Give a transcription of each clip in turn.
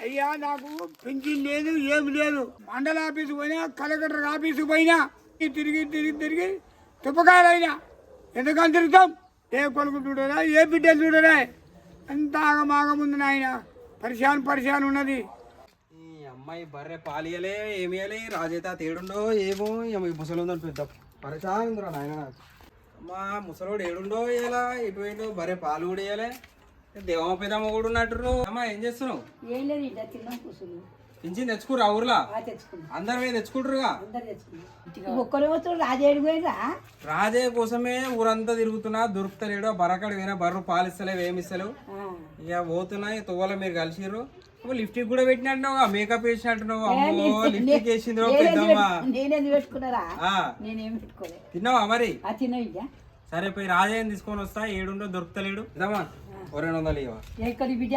అయ్యా నాకు పెన్షన్ లేదు ఏం లేదు. మండల ఆఫీసు పోయినా కలెక్టర్ ఆఫీసు పోయినా ఈ తిరిగి తిరిగి తిరిగి తుప్పకాయలైనా ఎందుకని తిరుగుతాం? ఏ కొడుకు చూడరా ఏ బిడ్డలు చూడరా? ఎంత ఆగమాగముంది నాయన. పరిశాన్ పరిశాన్ ఉన్నది. ఈ అమ్మాయి బర్రె పాలియలే ఏమియలే రాజైతే తేడుండో ఏమో ఏమో ఈ ముసలి పెద్ద పరిచాంద్ర నాయన నాకు. అమ్మా ముసలోడు ఏడుండో ఇలా ఇటు బర్రె పాలు కూడా వేయలే దేవమ్మ పెద్దమ్మ కూడా ఉన్నట్టు అమ్మా ఏం చేస్తున్నావు? ఏం లేదు ఇంట తిన్నాం కూర్చున్నాం. తెచ్చుకురా ఊర్లా? తెచ్చుకున్నాం. అందరు పోయి తెచ్చుకుంటారుగా అందరు తెచ్చుకున్నాం. ఒక్కరు వస్తారు రాజేడు పోయిరా రాజే కోసమే ఊరంతా తిరుగుతున్నా దొరుకుతలేడు బరకడు పోయినా బర్రు పాలిస్తలేవు ఏమి ఇస్తలేవు. ఇక పోతున్నాయి తువ్వల మీరు కలిసిర్రు. లిఫ్టిక్ కూడా పెట్టినట్టున్నావు మేకప్ వేసినట్టున్నావు. అమ్మో లిఫ్టిక్ వేసింది తిన్నావా మరి? సరే పోయి రాజయ్యని తీసుకొని వస్తా ఏడుండో దొరుకుతలేడు. పెద్దమ్మా ఓ రెండు వందలు ఇవ్వ ఎక్కడి బిడ్డ.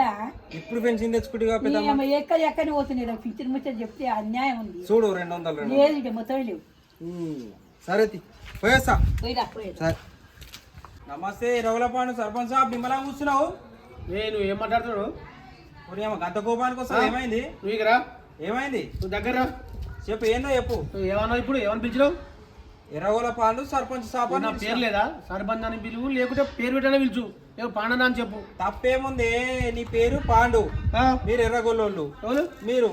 ఇప్పుడు పెన్షన్ తెచ్చుకుంటుగా ఎక్కడి ఎక్కడి పోతున్నాయి? పిచ్చిన ముచ్చట చెప్తే అన్యాయం ఉంది. చూడు రెండు వందలు లేదు ఇక మొత్తం లేవు. సరే పోయేస్తా. పోయిరా సరే. నమస్తే రవులపాండు సర్పంచ్ సాబ్ నిమ్మలా కూర్చున్నావు? నేను ఏం మాట్లాడుతున్నాడు ఒరేయ్ అమ్మ గంత కోపానికి వస్తా ఏమైంది? నువ్వు ఇక్కడ. ఏమైంది? నువ్వు దగ్గర రా. చెప్పు ఏందో చెప్పు. నువ్వు ఏమన్నావు ఇప్పుడు? ఏమని పిలిచినావు? ఎర్రగోల పాండు సర్పంచ్ సాబ్ నా పేరు లేదా? సరిబంధ్ అని పిలువు లేకుంటే పేరు పెట్టానే పిలుచు. నేను పాండనా అని చెప్పు. తప్పేముంది? నీ పేరు పాండు. మీరు ఎర్రగొల్లోళ్ళు. ఎవరు? మీరు.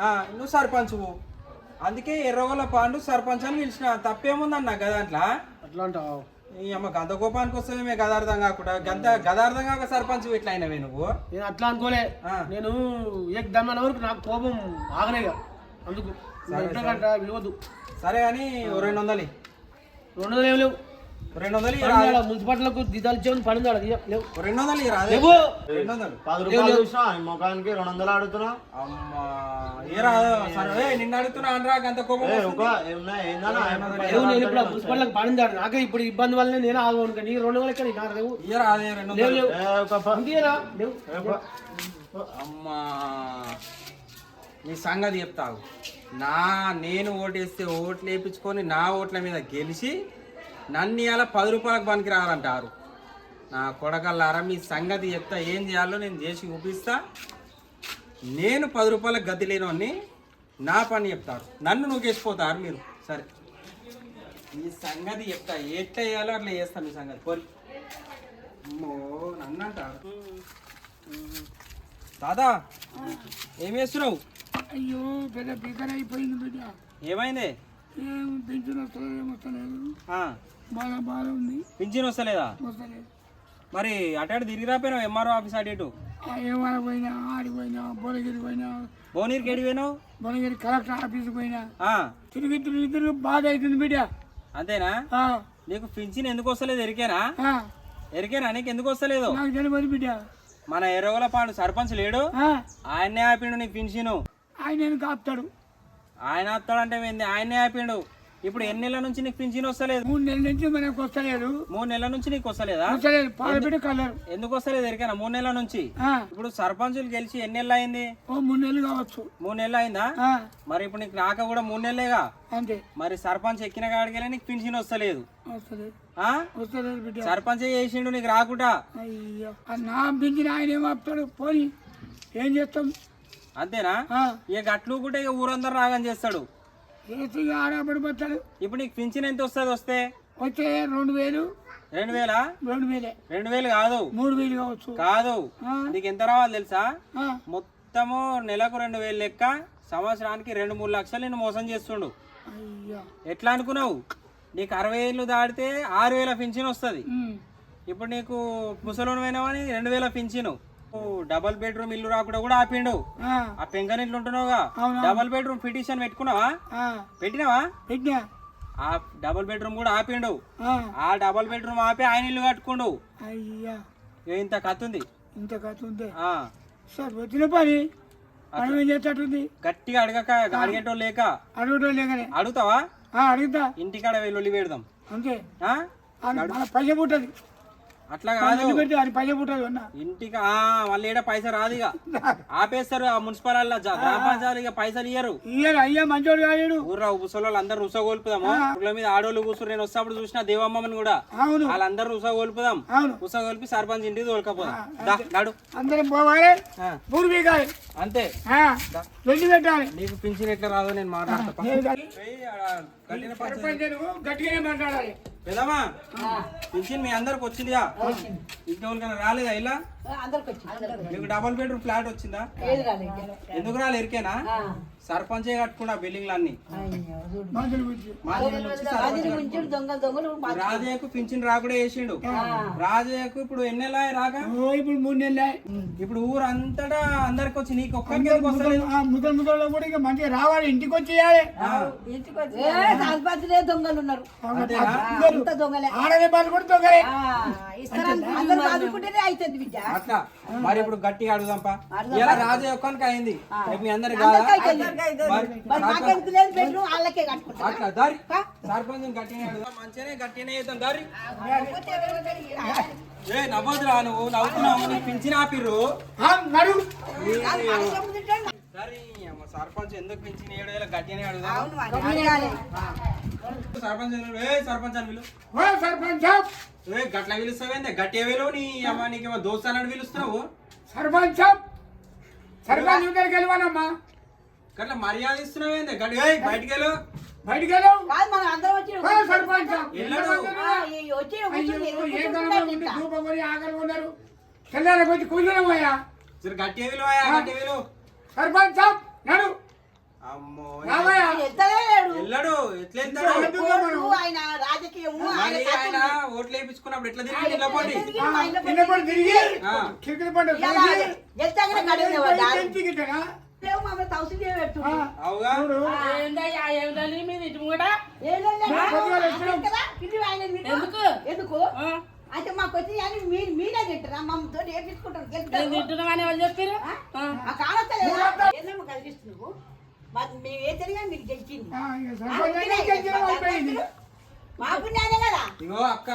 ఆ, నువ్వు సర్పంచువు అందుకే ఎర్రగొల్ల పాండు సర్పంచ్ అని పిలిచిన. తప్పేముంది అన్న గదాంట్లా అట్లా? అంటావు? ఈ అమ్మ గంత కోపానికి వస్తే గదార్థం కాకుండా. గంత గదార్థం కాక సర్పంచ్ ఇట్లా అయినవే నువ్వు? నేను అట్లా అనుకోలే. నేను ఏక్ దమ్మన వరకు నాకు కోపం ఆగలేక అందుకు. సరే కానీ రెండు వందలు. రెండు వందలు ఏం లేవు. రెండు వందలు. మున్సిపాలిటీలకు దిదాలు ఇచ్చేవని పడింది ఆడ దియ్య- లేవు. ఓ రెండు వందలు అదే. లేవు. రెండు వందలు పది రూపాయలు చూసినా ముఖానికి రెండు వందలు అడుగుతున్నా అమ్మా ఏ రా సరే ఏయ్, నిన్ను అడుగుతున్నా అనరా గంత కోపం ఏ, వస్తుంది? ఒక ఏమన్నా ఏందన్నా? లేవు నేను ఇప్పుడు మున్సిపాలిటీలకు పడింది ఆడ నాకే ఇప్పుడు ఇబ్బంది వల్లనే నేను ఆగను నీ రెండు వందలు ఎక్కడ? నాకు లేవు. ఇయ్యరా అదే రెండు లేవు వందలు. లేవు. ఏ, ఒక ప- అంతేనా లేవు. అమ్మా నీ సంగతి చెప్తావు. నా నేను ఓటేస్తే ఓట్లు వేయించుకొని నా ఓట్ల మీద గెలిచి నన్ను ఇలా పది రూపాయలకు పనికి రారంటారు నా కొడకల్లారా మీ సంగతి చెప్తా ఏం చేయాలో నేను చేసి చూపిస్తా. నేను పది రూపాయలకు గతి లేనోని నా పని చెప్తారు. నన్ను నూకేసిపోతారు మీరు. సరే. ఈ సంగతి చెప్తా. ఎట్లా చేయాలో అట్లా చేస్తా మీ సంగతి. అమ్మో నన్ను అంటారు దాదా ఏం చేస్తున్నావు? అయ్యో పెద్ద బిగ్గర అయిపోయింది బిడ్డ. ఏమైంది? ఏం పెన్షన్ వస్తలేదు. బాగా బాగా ఉంది. పింఛన్ వస్తలేదా? వస్తలేదు. మరి అటు తిరిగి రాపోయినావు ఎంఆర్ఓ ఆఫీస్ అటు ఇటు? ఏమైనా పోయినా ఆడికి పోయినా భువనగిరి పోయినా భువనగిరికి ఎడి పోయినావు? భువనగిరి కలెక్టర్ ఆఫీస్కి పోయినా. తిరిగి తిరిగి తిరిగి బాధ అవుతుంది బిడ్డ. అంతేనా? నీకు పింఛన్ ఎందుకు వస్తలేదు ఎరికేనా? ఎరికేనా? నీకు ఎందుకు వస్తలేదు? నాకు తెలియదు బిడ్డ. మన ఎర్రగోల పాండు సర్పంచ్ లేడు. ఆ, ఆయన్నే ఆపిండు నీకు పింఛను. ఆయన నేను కాపుతాడు. ఆయన వస్తాడంటే ఏంది? ఆయన్నే ఆపిండు. ఇప్పుడు ఎన్ని నెలల నుంచి నీకు పింఛన్ వస్తలేదు? మూడు నెలల నుంచి మనకు వస్తలేదు. మూడు నెలల నుంచి నీకు వస్తలేదా? కలరు. ఎందుకు వస్తలేదు ఎరికేనా? మూడు నెలల నుంచి? ఇప్పుడు సర్పంచులు గెలిచి ఎన్ని నెలలు అయింది? ఓ మూడు నెలలు కావచ్చు. మూడు నెలలు అయిందా? మరి ఇప్పుడు నీకు రాక కూడా మూడు నెలలేగా? అంతే. మరి సర్పంచ్ ఎక్కిన కాడికెళ్ళి నీకు పింఛన్ వస్తలేదు. సర్పంచ్ చేసిండు నీకు రాకుండా? నా పెంచిన ఆయన ఏం ఆపుతాడు? పోని. ఏం చేస్తాం? అంతేనా? ఇక గట్లు కూడా ఇక ఊరందరూ రాగం చేస్తాడు. చేసి ఆడబడి పోతాడు? ఇప్పుడు నీకు పింఛన్ ఎంత వస్తుంది వస్తే? వచ్చే రెండు వేలు. రెండు వేలా? రెండు వేలే. రెండు వేలు కాదు. మూడు వేలు కావచ్చు. కాదు. నీకు ఎంత రావాలి తెలుసా? మొత్తము నెలకు రెండు వేలు లెక్క సంవత్సరానికి రెండు మూడు లక్షలు నేను మోసం చేస్తుండు. ఎట్లా అనుకున్నావు? నీకు అరవై ఏళ్ళు దాటితే ఆరు వేల పింఛన్ వస్తుంది. ఇప్పుడు నీకు ముసలోని పోయినావని రెండు వేల పింఛను. డబల్ బెడ్రూమ్ ఇల్లు రాకుండా కూడా ఆపిండు. ఆ, ఆ పెంకనిట్లు ఉంటున్నావుగా. డబల్ బెడ్రూమ్ పిటిషన్ పెట్టుకున్నావా? పెట్టినావా? పెట్టినా. ఆ డబల్ బెడ్రూమ్ కూడా ఆపిండు. ఆ, డబల్ బెడ్రూమ్ ఆపి ఆయన ఇల్లు కట్టుకుండు. అయ్యా. ఇంత కత్తుంది? ఇంత కథ ఉంది సార్ వచ్చిన పని. చేసేటట్టుంది గట్టిగా అడగక అడిగేటోళ్ళు లేక. అడగటం లేకనే. అడుగుతావా? అడుగుతా. ఇంటికాడ వెళ్ళొల్లి పెడదాం. అంతే. పైస పుట్టది. అట్లా కాదు. పైసలు ఇంటికి వాళ్ళు ఏడ పైసా రాదు ఇక. ఆపేస్తారు ఆ మున్సిపల్ వాళ్ళ గ్రామ పంచాయతీ ఇక పైసలు ఇయ్యరు. ఇయ్యారు అయ్యా మంచోడు కాలేడు. ఊర్రా ముసలోళ్ళు అందరు రుస కోల్పుదాము ఊర్ల మీద ఆడోళ్ళు కూర్చుని నేను వస్తాప్పుడు చూసిన దేవమ్మని కూడా. వాళ్ళందరూ రుస కోల్పుదాం రుస కోల్పి సర్పంచ్ ఇంటికి తోలుకపోదాం. అందరం పోవాలి. అంతే. వెళ్ళి పెట్టాలి. నీకు పింఛన్ ఎట్లా రాదో నేను మాట్లాడతా. నేను కాదు. పోయి ఆడ కట్టిన పంచాయతీ. సర్పంచ్ గట్టిగానే మాట్లాడాలి. పెదమా పింఛన్ మీ అందరికి వచ్చిందిగా? ఇంకెవరికైనా రాలేదా ఇలా? మీకు డబల్ బెడ్రూమ్ ఫ్లాట్ వచ్చిందా? రాలేదు. ఎందుకు రాలే ఎరికేనా. సర్పంచే కట్టుకున్నా బిల్డింగ్లు అన్ని. అయ్యో, చూడు. మనుషుల గురించి. మాది నుంచి అది నుంచి దొంగ దొంగలు మా- రాజయ్యకు పింఛన్ రాకుండా వేసిండు రాజయ్యకు ఇప్పుడు ఎన్నెలా రాక? ఇప్పుడు మూడు నెలలే ఇప్పుడు ఊరు అంతటా అందరికి వచ్చి నీకు ఒక్కరికి ముద్దలు ముద్దలు కూడా ఇంకా మంచిగా రావాలి ఇంటికి వచ్చి దొంగలు ఉన్నారు. బాధ కూడా అట్లా. మరి ఇప్పుడు గట్టిగా అడుగుదాంపా. ఇలా రాజయ్య ఒక్కనికి అయింది? మీ అందరికి కట్టుకుంటా అట్లా దారి. సర్పంచ్ గట్టిగా అడుగుదాం. మంచిగానే గట్టిగానే దారి. ఏ నవ్వదురా నువ్వు నవ్వుతున్నావు నీకు పింఛన్ ఆపిర్రు. సర్పంచ్ ఎందుకు పింఛన్ ఏడు వేల గట్టిగానే అడుగుదాం. సర్పంచ్ అని పిలువు. ఏ సర్పంచ్ అని పిలువు. ఓ సర్పంచ్! సాబ్, ఏ గట్ల పిలుస్తావేందే? గట్టి వేలు నీ అమ్మ నీకేమో దోస్త్ అన్నట్టు పిలుస్తున్నావు. సర్పంచ్! సాబ్. సర్పంచ్ దగ్గరికి వెళ్ళివానమ్మా గట్ల మర్యాద ఇస్తున్నావేందే? గట్టి ఏయ్, బయటికి వెళ్ళు. బయటికి వెళ్ళావు కాదు మనం అందరం వచ్చి ఓ సర్పంచ్! సాబ్. వెళ్ళడు. ఆ, ఈ వచ్చి కూర్చుని అయ్యో, ఏ కూర్చుంటే కాలంలో ఉండి తింటా. ధూపం కొని ఆకలి ఉన్నారు తెల్లారికి వచ్చి కూర్చున్నామయ్యా సరే గట్టి విలువయా గట్టి విలు సర్పంచ్! సాబ్ నడు. అమ్మో రావయ్యా. ఎత్తలే లేడు. వెళ్ళడు ఎట్లా ఆయన రాజకీయము ఆయన ఓట్లు వేయించుకున్నప్పుడు ఎట్లా తిరిగి నిలబడి? తిరిగి. కిరికిరి పండు కడిగిన లేవు మమ్మల్ని అవుగా? ఏందయ్యా ఇటు కూడా మీకు. ఎందుకు? ఎందుకు? అయితే మాకు వచ్చి అని మీరు మీరే తింటారా? నేను గెలుపుతారు. తింటున్నామని వాళ్ళు చెప్పారు? ఏందమ్మా కలిగిస్తున్నావు? మాకు మేము ఏ జరిగా మీరు గెలిచింది. ఆ, ఇక ఆ, సర్పంచ్ మీరే అయితే గెలిచిన అయిపోయింది మా పుణ్యానే కదా. ఇగో అక్క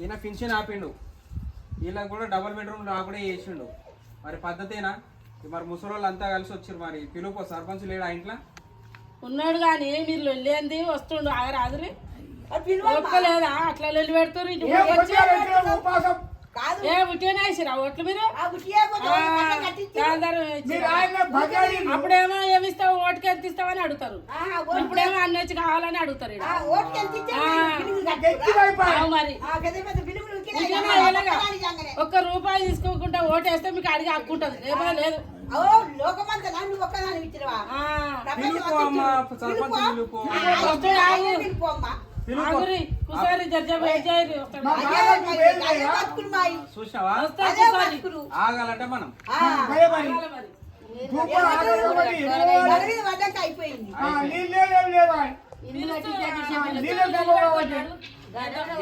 ఈయన పింఛన్ ఆపిండు. వీళ్ళకి కూడా డబుల్ బెడ్రూమ్ రాకుండా చేసిండు. మరి పద్ధతేనా? మరి ముసలోళ్ళు అంతా కలిసి వచ్చారు మరి. పిలుపు సర్పంచ్ లేడు ఆ ఇంట్లో? ఉన్నాడు కానీ మీరు వెళ్ళేంది వస్తుండు ఆగరాదురి. ఒక్కలేదా? అట్లా వెళ్ళి పెడతారు ఇటు ఏ ఉట్టిగానే వేసిరా? ఓట్లు మీరు? అప్పుడేమో ఏమి ఇస్తావు? ఓటుకి ఎంత ఇస్తావని అడుగుతారు. ఇప్పుడేమో అన్ని వచ్చి కావాలని అడుగుతారు మరి. ఒక్క రూపాయి తీసుకోకుండా ఓటు వేస్తే మీకు అడిగి హక్కుంటది లేకపోతే లేదు. ఓ, లోకమంతా నువ్వు ఒక్కదాని ఇచ్చినవా? ఆగాలంటే మనం. ఆ, భయపడి. ఆగాలి మరి. ధూపం ఆకలి ఒకటి, ఇరవై దాని మీద పడ్డాక అయిపోయింది. ఆ, నీళ్ళు లేవు లేవా నీళ్ళ ధూపం ఒకటి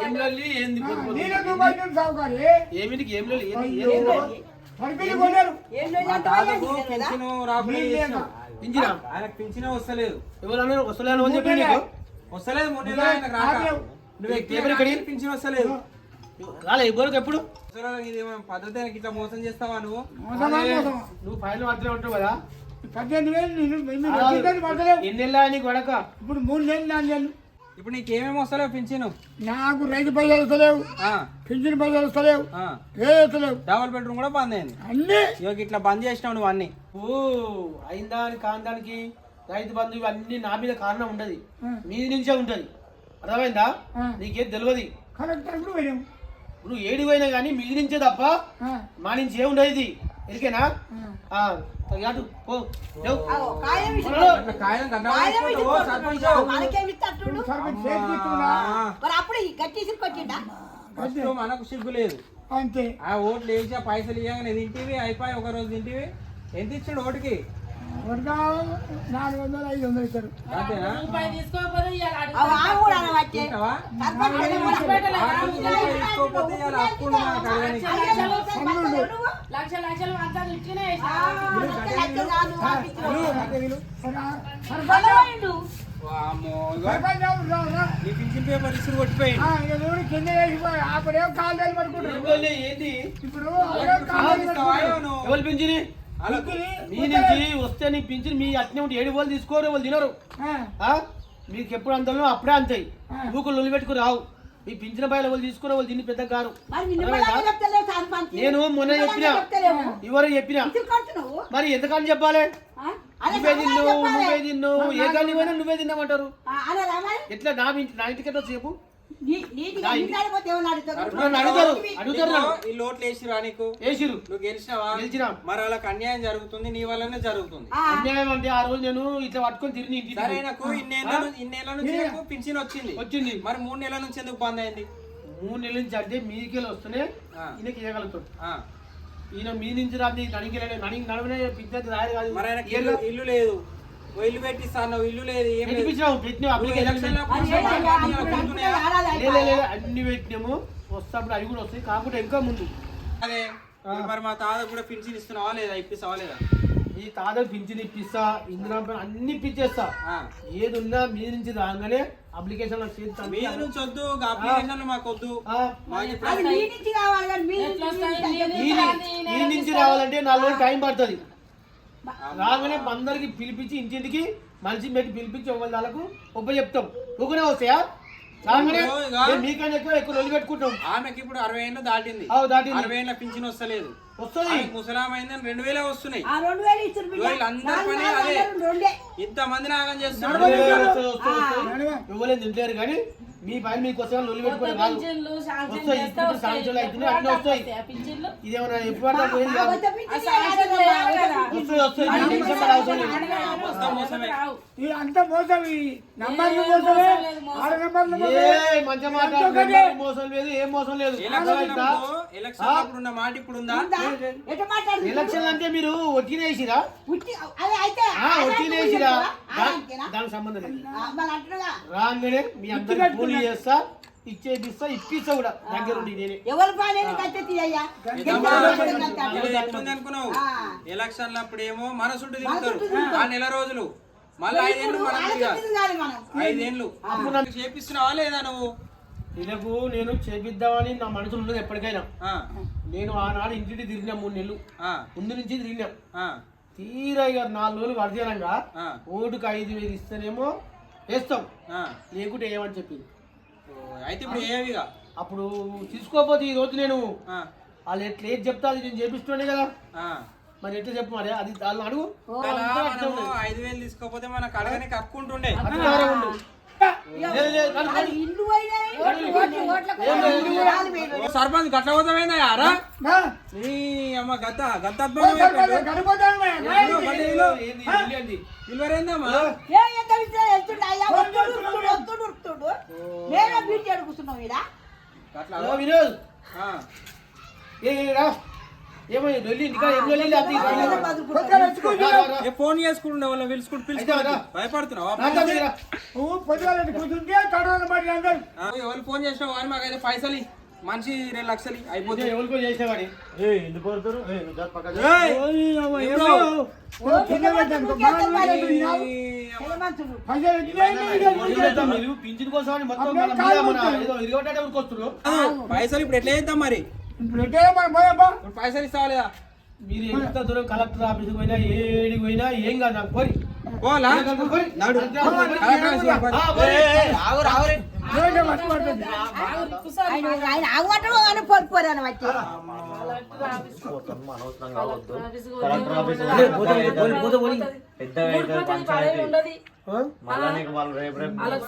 ఏం లొల్లి ఏంది పొద్దు పొద్దు? నీళ్ళ ధూపం సౌకర్యం ఏమిటికి ఏం? లొల్లి ఏంది? అయ్యో, ఏంది? పరిపిణి కొన్నారు. ఏం మా లేదు తాతకు పింఛను రాకుండా నీళ్ళు లేక. చేసినాం. పింఛనా? ఆయనకు పింఛనే వస్తలేదు. ఎవరు అన్నారు? వస్తలేను అని చెప్పి నీకు? వస్తలేదు మూడు నెలలు ఆయనకు రాక. నువ్వు ఎక్కడ ఇక్కడి? పింఛన్ వస్తలేదు. రాలే ఇబ్బరికి ఎప్పుడు? పద్ధతి ఇట్లా మోసం చేస్తావా నువ్వు? మోసమా మోసమా? నువ్వు ఫైల్ మాత్రమే ఉంటావు కదా. పద్దెనిమిది వేలు నేను నేను వచ్చిందని పడలేవు ఎన్ని నెలలు నీకు వడక? ఇప్పుడు మూడు నెలలు నాలుగు నెలలు. ఇప్పుడు నీకేమేమి వస్తలేవు పింఛను? నాకు రైతు పైసలు వస్తలేవు. ఆ, పింఛన్ పైసలు వస్తలేవు. ఏ వస్తలేవు. డబుల్ బెడ్రూమ్ కూడా బంద్ అయింది. అన్నీ. ఇట్లా బంద్ చేసినావు నువ్వు అన్ని. ఓ అయిందాని కాందానికి? రైతు బంధు ఇవన్నీ నా మీద కారణం ఉండదు. మీది నుంచే ఉంటది. అర్థమైందా. నీకేం తెలియదు కరెక్ట్ పోయినాం? నువ్వు ఏడి పోయినా కానీ మీది నుంచే తప్ప మా నుంచి ఏ ఉండదు ఇది. ఎరికేనా? పో. అప్పుడు గట్టి ఫస్ట్ మనకు సిగ్గు లేదు. అంతే. ఆ ఓట్లు వేసి ఆ పైసలు ఇవ్వగానే తింటివి అయిపోయి ఒక రోజు తింటివి. ఎంత ఇచ్చాడు ఓటుకి? వరదా నాలుగు వందలు ఐదు వందలు ఇస్తారు కదా పేపర్ ఇసురు వేసిపోయి అప్పుడేమో కాలు పడుకుంటారు ఇప్పుడు? ఎవరు పింఛని. మీ నుంచి వస్తే నీ పింఛని మీ అట్నే ఉంటే ఏడు వాళ్ళు తీసుకోరు వాళ్ళు తినరు. ఆ, ఆ? మీకు ఎప్పుడు అంతలో అప్పుడే అంతాయి. ఊకులు లొల్లి పెట్టుకు రావు. మీ పింఛన బయలు వాళ్ళు తీసుకుని వాళ్ళు తిని పెద్ద సర్పంచ్. నేను మొన్న చెప్పిన. ఎవరు చెప్పిన. మరి ఎంతకని చెప్పాలి? నువ్వే తిన్నావు. నువ్వే తిన్నావు. ఏ కానీ పోయినా నువ్వే తిన్నామంటారు? ఎట్లా నా నా ఇంటికి ఎట్లా చెప్పు? మరి వాళ్ళకి అన్యాయం జరుగుతుంది నీ వల్లనే జరుగుతుంది. ఆ, అన్యాయం అంటే ఆ రోజు నేను ఇట్లా పట్టుకొని తిరిగి ఇంటికి సరే నాకు ఇన్నేళ్ళ ఇన్నేళ్ళ నుంచి నాకు పింఛన్ వచ్చింది. వచ్చింది. మరి మూడు నెలల నుంచి ఎందుకు బంద్ అయింది? మూడు నెలల నుంచి అంటే మీదికెళ్ళి వస్తేనే. ఈయనకి ఇవ్వగలుగుతాడు ఆ. ఈయన మీ నుంచి రాదు నడికి నడికి నడవనే పిచ్చేది రాదు కాదు. ఇల్లు లేదు. ఇల్లు పెట్టిస్తాను ఇల్లు లేదు ఏం అప్లికేషన్ అన్ని పెట్టినాము వస్తాప్పుడు అవి కూడా వస్తాయి కాకపోతే ఇంకా ముందు. అదే మరి మా తాత కూడా పింఛన్ ఇస్తున్నావా లేదా? ఇప్పిస్తావా లేదా? ఈ తాత పింఛన్ ఇప్పిస్తా ఇందిరా అన్ని ఇప్పించేస్తా. ఆ. ఏది ఉన్నా మీ నుంచి రాగానే అప్లికేషన్ మీ నుంచి వద్దు అప్లికేషన్లు మాకు వద్దు మీ నుంచి రావాలంటే నాలుగు రోజులు టైం పడుతుంది. రాగానే అందరికి పిలిపించి ఇంటింటికి మనిషి పెట్టి పిలిపించి ఒకళ్ళ వాళ్ళకు ఒప్ప చెప్తాం. ఊకునే వస్తాయా? మీకన్నా ఎక్కువ ఎక్కువ రోజులు పెట్టుకుంటాం. ఆమెకి ఇప్పుడు అరవై ఏళ్ళు దాటింది. అవు దాటింది. అరవై ఏళ్ళ పింఛన్ వస్తలేదు. వస్తుంది. రెండు వేలే వస్తున్నాయి. ఆ రెండు వేలు ఇచ్చిన బిడ్డ. వీళ్ళందరి నాలుగు పని నాలుగు అదే. వందలు రెండే. ఇంత మంది నాగం చేస్తున్నారు. ఇవ్వలేదు తింటారు కానీ మీ పని మీకు వస్తే లొల్లి వస్తాయి, ఇప్పుడు. శాంక్షన్లు అవుతున్నాయి, అన్నీ వస్తాయి. ఇదేమన్నా ఎప్పుడు పడితే కాదు. రావు. ఈ అంతా మోసం ఈ నంబర్లు మోసమే. ఆరు నంబర్లు ఏ మోసమే మంచి మాట మోసం లేదు ఏం మోసం లేదు. ఎలక్షన్? అప్పుడు- ఎలక్షన్ అప్పుడు ఉన్న మాట ఇప్పుడు ఉందా? ఎట్ట మాట్లాడుతున్నావు? ఎలక్షన్ అంటే మీరు ఉట్టి- అదే అయితే? దానికి సంబంధం లేదు. రాగానే మీ అందరికి ఫోన్ చేస్తా ఇచ్చేపిస్తా ఇప్పిస్తా కూడా. దగ్గర ఉండి నేనే. ఎవరి పని కట్టెత్తి అయ్యా ఎట్లుంది అనుకున్నావు ఆ. ఎలక్షన్లు అప్పుడేమో మన చుట్టూ మన తిరుగుతారు. ఆ నెల రోజులు. మళ్ళీ ఐదేళ్ళు మనం ఐదేళ్ళు. అప్పుడు నాకు చేపిస్తున్నావా లేదా నువ్వు? వీళ్ళకు నేను చేపిద్దామని నా మనసులో ఉన్నది ఎప్పటికైనా. ఆ, నేను ఆనాడు ఇంటికి తిరిగినా మూడు నెలలు. ముందు నుంచి తిరిగినాం. తీరా ఇక నాలుగు రోజులు వర్జనంగా ఆ, ఓటుకు ఐదు వేలు ఇస్తేనేమో వేస్తాం. లేకుంటే ఏమని చెప్పింది అయితే ఇప్పుడు అప్పుడు తీసుకోకపోతే ఈ రోజు నేను వాళ్ళు ఎట్లా ఏది చెప్తా అది నేను చేపిస్తుండే కదా. మరి ఎట్లా చెప్పు మరి? అది వాళ్ళు అడుగు. ఐదు వేలు తీసుకోకపోతే మనకు అడగనికి హక్కు ఉంటుండే. సర్పంచ్ గట్ల పోతామైందా యారా నీ అమ్మ గత గత ఓ సర్పంచ్ ఫోన్ చేసుకుంటే వాళ్ళని పిలుచుకుంటూ పిలుచుకుంటూ. భయపడుతున్నావా ఎవరు ఫోన్ చేసినావు కానీ మాకైతే పైసలు. మనిషి రెండు లక్షలు అయిపోతే ఎవరికో చేసేవాడి. ఏ ఎందుకు కొడతారు పైసలు ఇప్పుడు ఎట్లా చేద్దాం మరి? ఇప్పుడు ఎట్టే మనం పోయబ్బా ఇప్పుడు పైసలు ఇస్తావా లేదా? మీరు ఎంత దూరం కలెక్టర్ ఆఫీస్కి పోయినా ఏడికి పోయినా ఏం కాదు నాకు పోలా. నడు. ఆగు. ఆయన అని వచ్చి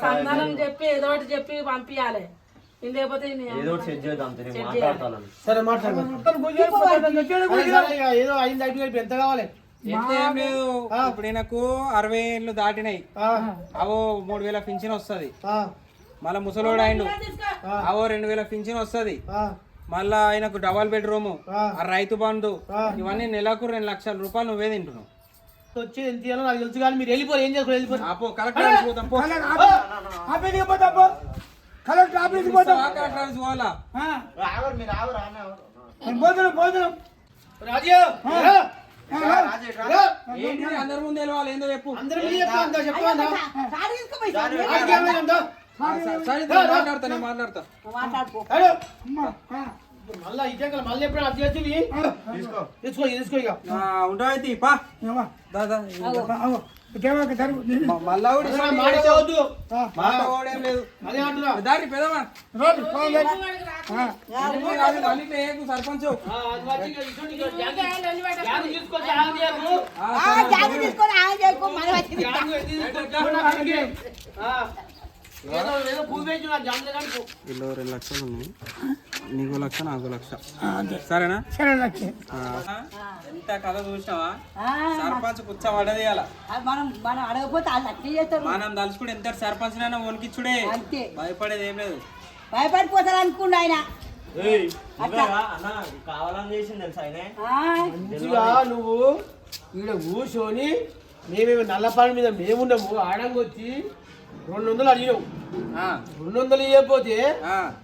సంధానం చెప్పి ఏదో ఒకటి చెప్పి పంపించాలి లేకపోతే ఏదో సెట్ చేద్దాం మాట్లాడతాను సరే ఏదో అయింది ఎంత కావాలి ఏం లేదు ఇప్పుడు నాకు అరవై ఏళ్ళు దాటినాయి అవో మూడు వేల పింఛన్ వస్తుంది ఆ, మళ్ళా ముసలోడు తీసుకో. అవో రెండు వేల పింఛన్ వస్తుంది ఆ, మళ్ళా ఆయనకు డబల్ బెడ్రూమ్ ఆ. ఆ రైతు బంధు. ఇవన్నీ నెలకు రెండు లక్షల రూపాయలు నువ్వే తింటున్నావు వచ్చి ఎంత నాకు తెలుసు కానీ మీరు వెళ్ళిపోరు ఏం చేసుకోరు వెళ్ళిపోరు ఆపో కలెక్టర్ ఆఫీస్ పోతాం. పోతున్నాం పోతున్నాం రాజు అందరి ముందు తెలవాలి ఏందో చెప్పు. సారీ? మాట్లాడతా మాట్లాడతా. మళ్ళా ఇదే కదా మళ్ళీ ఎప్పుడు అది చేసి తీసుకో. తీసుకో తీసుకో ఇక. దాదా చేయకు సర్పంచ్. తీసుకొని వీళ్ళు రెండు లక్షలు ఉన్నాయి. నీకు లక్ష నాకు లక్ష. సరేనా? సరే లక్ష్మి ఆ. ఎంత కథ చూసినావా? సర్పంచ్ కూర్చోబడ్డది అలా అది మనం మనం అడగపోతే మనం తలుచుకుంటే ఎంత సర్పంచ్ నైనా వణికిచ్చుడే. అంతే. భయపడేది ఏం లేదు. భయపడిపోతారు అనుకుండు ఆయన. కావాలని చేసింది తెలుసా ఆయనే? ఆ, మంచిగా నువ్వు ఈడ కూర్చొని మేమేమి నల్లపాని మీద మేమున్నాము ఆడంగా వచ్చి రెండు వందలు అడిగినావు. ఆ, రెండు వందలు ఇవ్వకపోతే.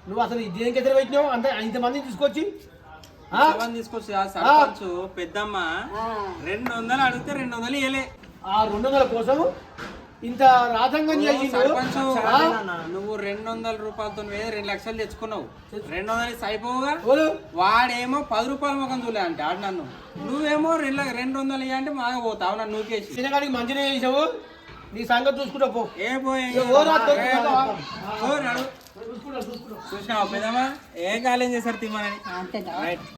నువ్వు అసలు దేనికి ఎదురు పెట్టినావు? అంత ఇంతమందిని తీసుకొచ్చి? తీసుకొచ్చి ఆ సర్పంచ్ పెద్దమ్మ ఆ. రెండు వందలు అడిగితే రెండు వందలు ఇవ్వలే ఆ రెండు వందల కోసం ఇంత రాతంగం చేసిండు? నువ్వు రెండు వందల రూపాయలతో వేరే రెండు లక్షలు తెచ్చుకున్నావు. రెండు వందలు ఎవరు? వాడేమో పది రూపాయల ముఖం చూలే అంటే ఆడు నన్ను. నువ్వేమో రెండు రెండు వందలు ఇవ్వ అంటే మాగా పోతావు నన్ను నూకేసి. చిన్నగాడికి మంచిగా చేసావు. నీ సంగతి చూసుకుంటా పో. ఏ చూసినావా పెద్దమ్మా? ఏం కాలేం చేశారు తిమ్మని